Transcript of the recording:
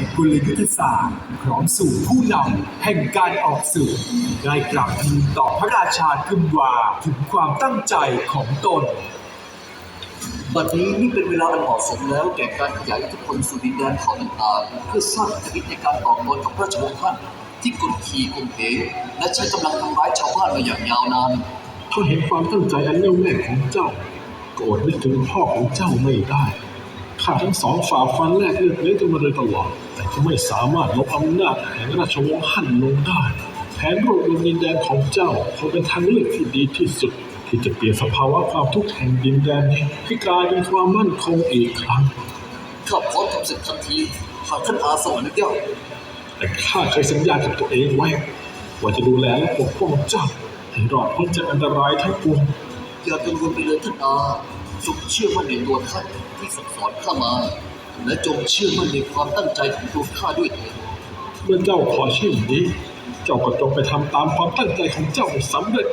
แห่งกลยุทธศาสตร์พร้อมสู่ผู้นำแห่งการออกสื่อได้กลับทูลต่อพระราชากึมวาถึงความตั้งใจของตน บัดนี้นี่เป็นเวลาอันเหมาะสมแล้วแก่การขยายอิทธิพลสู่ดินแดนเขาต่างๆเพื่อสร้างอิทธิฤทธิ์ในการต่อกรกับพระราชวงศ์ท่านที่กดขี่ข่มเหงและใช้กำลังทำร้ายชาวบ้านมาอย่างยาวนานถ้าเห็นความตั้งใจอันแน่วแน่ของเจ้าก็อดนึกถึงพ่อของเจ้าไม่ได้ ข้าทั้งสองฝ่าฟันแลกเลือดเนื้อกันมาโดยตลอด แต่ก็ไม่สามารถลบอำนาจแห่งราชวงศ์ฮั่นลงได้ แผนรวบรวมดินแดนของเจ้าคงเป็นทางเลือกที่ดีที่สุด ที่จะเปลี่ยนสภาวะความทุกข์แห่งดินแดนนี้ให้กลายเป็นความมั่นคงอีกครั้งข้าพร้อมทำศึกทันทีหากท่านอาสวรรค์อนุญาตแต่ข้าเคยสัญญากับตัวเองไว้ ว่าจะดูแลและปกป้องเจ้าให้รอดพ้นจากอันตรายทั้งปวงอย่ากังวลไปเลยท่านอา จงเชื่อมั่นในตัวท่านที่สั่งสอนข้ามา และจงเชื่อมั่นในความตั้งใจของตัวข้าด้วยเถิดเมื่อเจ้าขอเช่นนี้ เจ้าก็จงไปทำตามความตั้งใจของเจ้าให้สำเร็จ